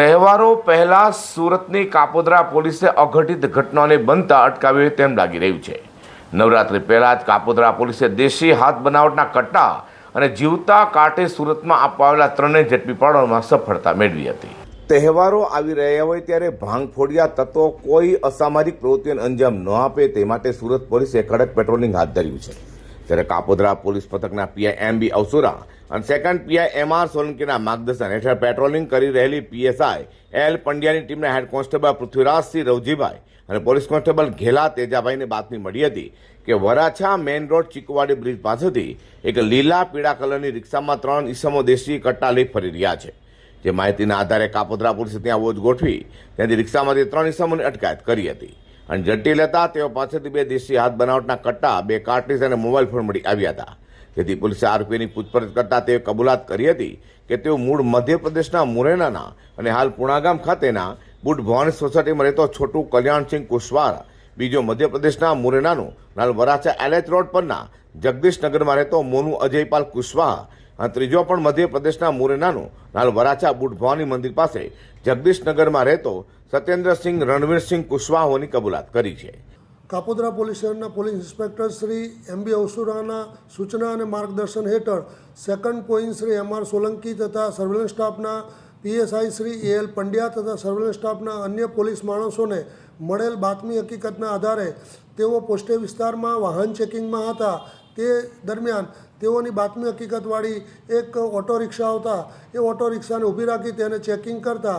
તહેવારો પહેલા સુરતની કાપોદ્રા પોલીસે અઘટિત ઘટનાને બનતા અટકાવી હોય તેમ લાગી રહ્યું છે. નવરાત્રી પહેલાં જ કાપોદ્રા પોલીસે દેશી હાથ બનાવટના કટ્ટા અને જીવતા કાંટે સુરતમાં આપવા આવેલા ત્રણેય ઝડપી પાડવામાં સફળતા મેળવી હતી. તહેવારો આવી રહ્યા હોય ત્યારે ભાંગ ફોડિયા તત્વો કોઈ અસામાજિક પ્રવૃત્તિઓને અંજામ ન આપે તે માટે સુરત પોલીસે કડક પેટ્રોલિંગ હાથ ધર્યું છે. ત્યારે કાપોદ્રા પોલીસ પથકના પીઆઈ એમ બી અવસુરા અને સેકન્ડ પીઆઈ એમ આર સોલંકીના માર્ગદર્શન હેઠળ પેટ્રોલિંગ કરી રહેલી પીએસઆઈ એલ પંડ્યાની ટીમના હેડ કોન્સ્ટેબલ પૃથ્વીરાજસિંહ રવજીભાઈ અને પોલીસ કોન્સ્ટેબલ ઘેલા તેજાભાઈને બાતમી મળી હતી કે Varachha main road Chikuwadi bridge પાસેથી એક લીલા પીળા કલરની રિક્ષામાં ત્રણ ઈસમો દેશી કટ્ટા લઈ ફરી રહ્યા છે. જે માહિતીના આધારે કાપોદ્રા પોલીસે ત્યાં વોચ ગોઠવી ત્યાંથી રિક્ષામાંથી ત્રણ ઈસમોની અટકાયત કરી હતી. અને જટિલ હતા તેઓ પાસેથી બે દેશી હાથ બનાવટના કટ્ટા, બે કાર્ટ્રીજ અને મોબાઈલ ફોન મળી આવ્યા હતા. જેથી પોલીસે આરોપીની પૂછપરછ કરતા તેઓ કબૂલાત કરી હતી કે તેઓ મૂળ મધ્યપ્રદેશના મુરેનાના અને હાલ પુણાગામ ખાતેના બુટ ભવાની સોસાયટીમાં રહેતો છોટુ કલ્યાણસિંહ કુશવાહા બીજો મધ્યપ્રદેશના મુરેનાનું નાલ વરાછા એલએચ રોડ પરના જગદીશનગરમાં રહેતો મોનુ અજયપાલ કુશવાહા અને ત્રીજો પણ મધ્યપ્રદેશના મુરેનાનું નાલ વરાછા બુટ ભવાની મંદિર પાસે જગદીશનગરમાં રહેતો સત્યેન્દ્રસિંહ રણવીરસિંહ કુશવાહોની કબૂલાત કરી છે. કાપોદ્રા પોલીસ સ્ટેશનના police inspector Shri M B અવસુરાના સૂચના અને માર્ગદર્શન હેઠળ second point Shri M R Solanki તથા સર્વેલન્સ સ્ટાફના PSI Shri A L Pandya તથા સર્વેલન્સ સ્ટાફના અન્ય પોલીસ માણસોને મળેલ બાતમી હકીકતના આધારે તેઓ પોસ્ટે વિસ્તારમાં વાહન ચેકિંગમાં હતા. તે દરમિયાન તેઓની બાતમી હકીકતવાળી એક ઓટો રિક્ષા આવતા એ ઓટો રિક્ષાને ઊભી રાખી તેને ચેકિંગ કરતા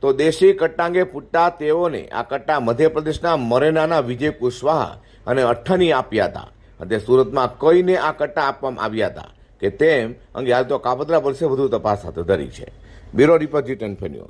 તો દેશી કટ્ટાંગે ફૂટતા તેઓને આ કટ્ટા મધ્યપ્રદેશના મરેનાના વિજય કુશવાહા અને અઠ્ઠની આપ્યા હતા. અને સુરતમાં કઈને આ કટ્ટા આપવામાં આવ્યા હતા કે તેમ અંગે હાલ તો કાપતરા પોલીસે વધુ તપાસ હાથ ધરી છે. Bureau report G ten news.